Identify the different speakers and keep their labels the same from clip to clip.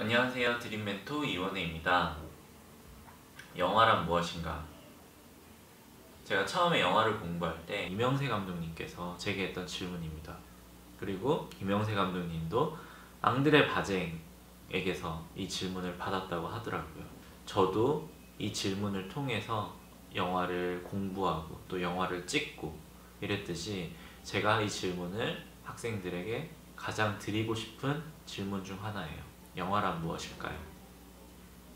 Speaker 1: 안녕하세요. 드림멘토 이원혜입니다. 영화란 무엇인가? 제가 처음에 영화를 공부할 때 이명세 감독님께서 제게 했던 질문입니다. 그리고 이명세 감독님도 앙드레 바쟁에게서 이 질문을 받았다고 하더라고요. 저도 이 질문을 통해서 영화를 공부하고 또 영화를 찍고 이랬듯이 제가 이 질문을 학생들에게 가장 드리고 싶은 질문 중 하나예요 영화란 무엇일까요?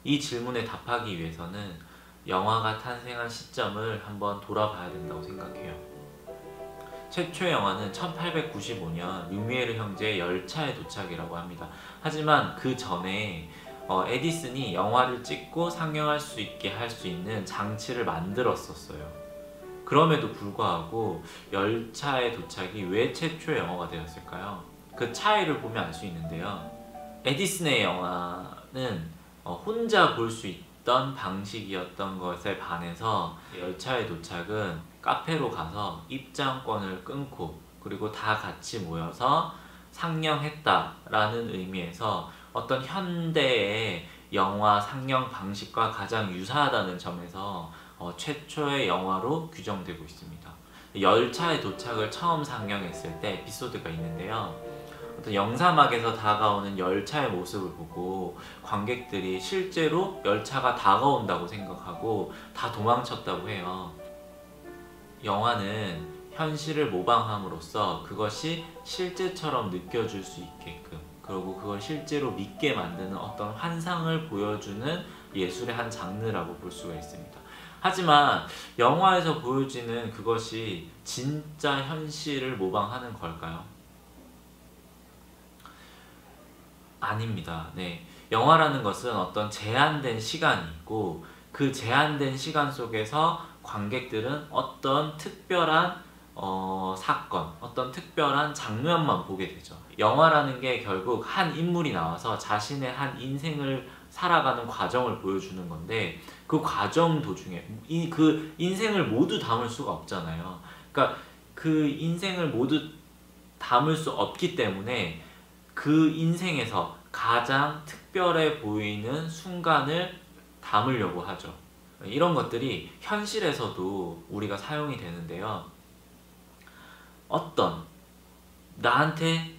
Speaker 1: 이 질문에 답하기 위해서는 영화가 탄생한 시점을 한번 돌아봐야 된다고 생각해요. 최초의 영화는 1895년 루미에르 형제의 열차의 도착이라고 합니다. 하지만 그 전에 어, 에디슨이 영화를 찍고 상영할 수 있게 할 수 있는 장치를 만들었었어요. 그럼에도 불구하고 열차의 도착이 왜 최초의 영화가 되었을까요? 그 차이를 보면 알 수 있는데요. 에디슨의 영화는 어, 혼자 볼 수 있던 방식이었던 것에 반해서 열차의 도착은 카페로 가서 입장권을 끊고 그리고 다 같이 모여서 상영했다라는 의미에서 어떤 현대의 영화 상영 방식과 가장 유사하다는 점에서 어, 최초의 영화로 규정되고 있습니다. 열차의 도착을 처음 상영했을 때 에피소드가 있는데요. 어떤 영사막에서 다가오는 열차의 모습을 보고 관객들이 실제로 열차가 다가온다고 생각하고 다 도망쳤다고 해요. 영화는 현실을 모방함으로써 그것이 실제처럼 느껴질 수 있게끔 그리고 그걸 실제로 믿게 만드는 어떤 환상을 보여주는 예술의 한 장르라고 볼 수가 있습니다. 하지만 영화에서 보여지는 그것이 진짜 현실을 모방하는 걸까요? 아닙니다. 네. 영화라는 것은 어떤 제한된 시간이 있고 그 제한된 시간 속에서 관객들은 어떤 특별한 어, 사건, 어떤 특별한 장면만 보게 되죠. 영화라는 게 결국 한 인물이 나와서 자신의 한 인생을 살아가는 과정을 보여주는 건데 그 과정 도중에 이, 그 인생을 모두 담을 수가 없잖아요. 그러니까 그 인생을 모두 담을 수 없기 때문에 그 인생에서 가장 특별해 보이는 순간을 담으려고 하죠. 이런 것들이 현실에서도 우리가 사용이 되는데요. 어떤 나한테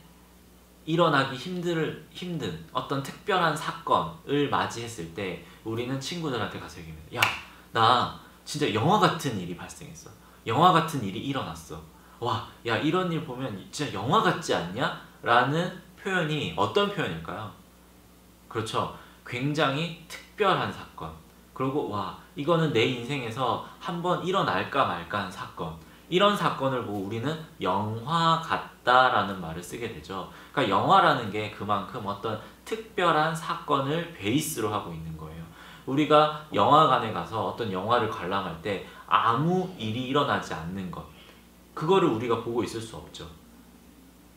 Speaker 1: 일어나기 힘들, 힘든 어떤 특별한 사건을 맞이했을 때 우리는 친구들한테 가서 얘기합니다. 야, 나 진짜 영화 같은 일이 발생했어. 영화 같은 일이 일어났어. 와, 야, 이런 일 보면 진짜 영화 같지 않냐? 라는 표현이 어떤 표현일까요? 그렇죠. 굉장히 특별한 사건. 그리고 와, 이거는 내 인생에서 한번 일어날까 말까 한 사건. 이런 사건을 보고 우리는 영화 같다라는 말을 쓰게 되죠. 그러니까 영화라는 게 그만큼 어떤 특별한 사건을 베이스로 하고 있는 거예요. 우리가 영화관에 가서 어떤 영화를 관람할 때 아무 일이 일어나지 않는 것. 그거를 우리가 보고 있을 수 없죠.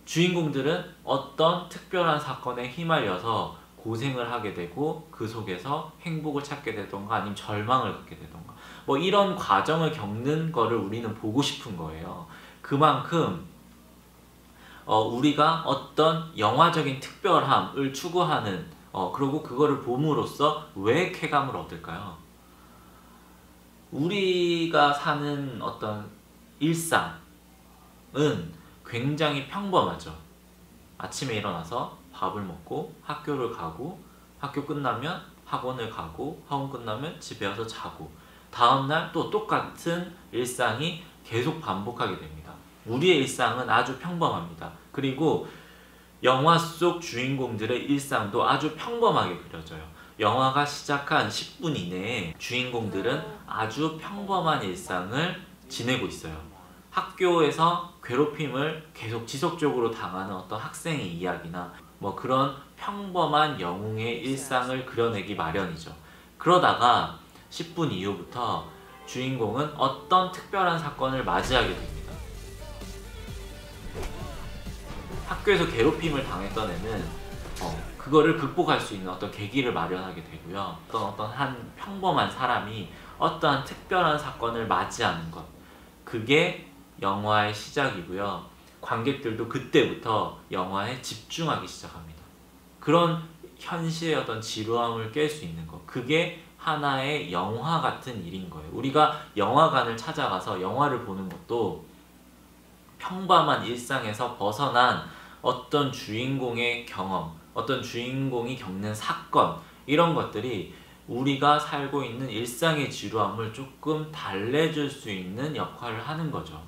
Speaker 1: 주인공들은 어떤 특별한 사건에 휘말려서 고생을 하게 되고 그 속에서 행복을 찾게 되던가 아니면 절망을 갖게 되던가 뭐 이런 과정을 겪는 거를 우리는 보고 싶은 거예요. 그만큼 어, 우리가 어떤 영화적인 특별함을 추구하는 어, 그리고 그거를 봄으로써 왜 쾌감을 얻을까요? 우리가 사는 어떤 일상은 굉장히 평범하죠. 아침에 일어나서 밥을 먹고 학교를 가고 학교 끝나면 학원을 가고 학원 끝나면 집에 와서 자고 다음날 또 똑같은 일상이 계속 반복하게 됩니다. 우리의 일상은 아주 평범합니다. 그리고 영화 속 주인공들의 일상도 아주 평범하게 그려져요. 영화가 시작한 10분 이내에 주인공들은 아주 평범한 일상을 지내고 있어요. 학교에서 괴롭힘을 계속 지속적으로 당하는 어떤 학생의 이야기나 뭐 그런 평범한 영웅의 일상을 그려내기 마련이죠. 그러다가 10분 이후부터 주인공은 어떤 특별한 사건을 맞이하게 됩니다. 학교에서 괴롭힘을 당했던 애는 어, 그거를 극복할 수 있는 어떤 계기를 마련하게 되고요. 어떤 어떤 한 평범한 사람이 어떠한 특별한 사건을 맞이하는 것 그게 영화의 시작이고요. 관객들도 그때부터 영화에 집중하기 시작합니다. 그런 현실의 어떤 지루함을 깰 수 있는 것. 그게 하나의 영화 같은 일인 거예요. 우리가 영화관을 찾아가서 영화를 보는 것도 평범한 일상에서 벗어난 어떤 주인공의 경험, 어떤 주인공이 겪는 사건, 이런 것들이 우리가 살고 있는 일상의 지루함을 조금 달래줄 수 있는 역할을 하는 거죠.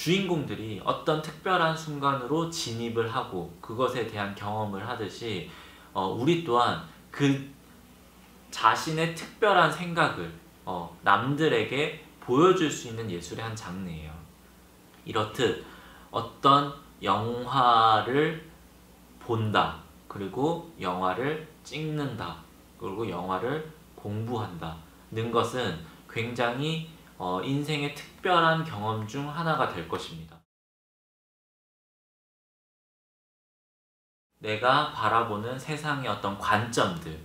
Speaker 1: 주인공들이 어떤 특별한 순간으로 진입을 하고 그것에 대한 경험을 하듯이 어, 우리 또한 그 자신의 특별한 생각을 어, 남들에게 보여줄 수 있는 예술의 한 장르예요. 이렇듯 어떤 영화를 본다, 그리고 영화를 찍는다, 그리고 영화를 공부한다 는 것은 굉장히 어, 인생의 특별한 경험 중 하나가 될 것입니다. 내가 바라보는 세상의 어떤 관점들,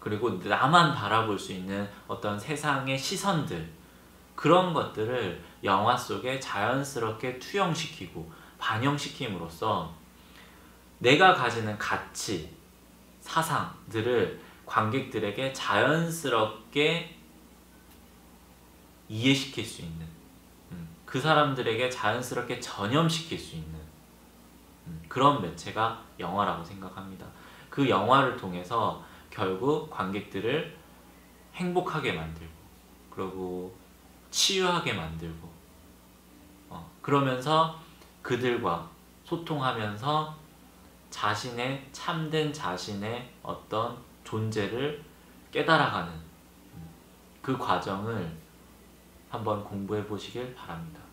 Speaker 1: 그리고 나만 바라볼 수 있는 어떤 세상의 시선들, 그런 것들을 영화 속에 자연스럽게 투영시키고 반영시킴으로써 내가 가지는 가치, 사상들을 관객들에게 자연스럽게 이해시킬 수 있는 음, 그 사람들에게 자연스럽게 전염시킬 수 있는 음, 그런 매체가 영화라고 생각합니다. 그 영화를 통해서 결국 관객들을 행복하게 만들고 그리고 치유하게 만들고 어, 그러면서 그들과 소통하면서 자신의 참된 자신의 어떤 존재를 깨달아가는 그 과정을 한번 공부해 보시길 바랍니다.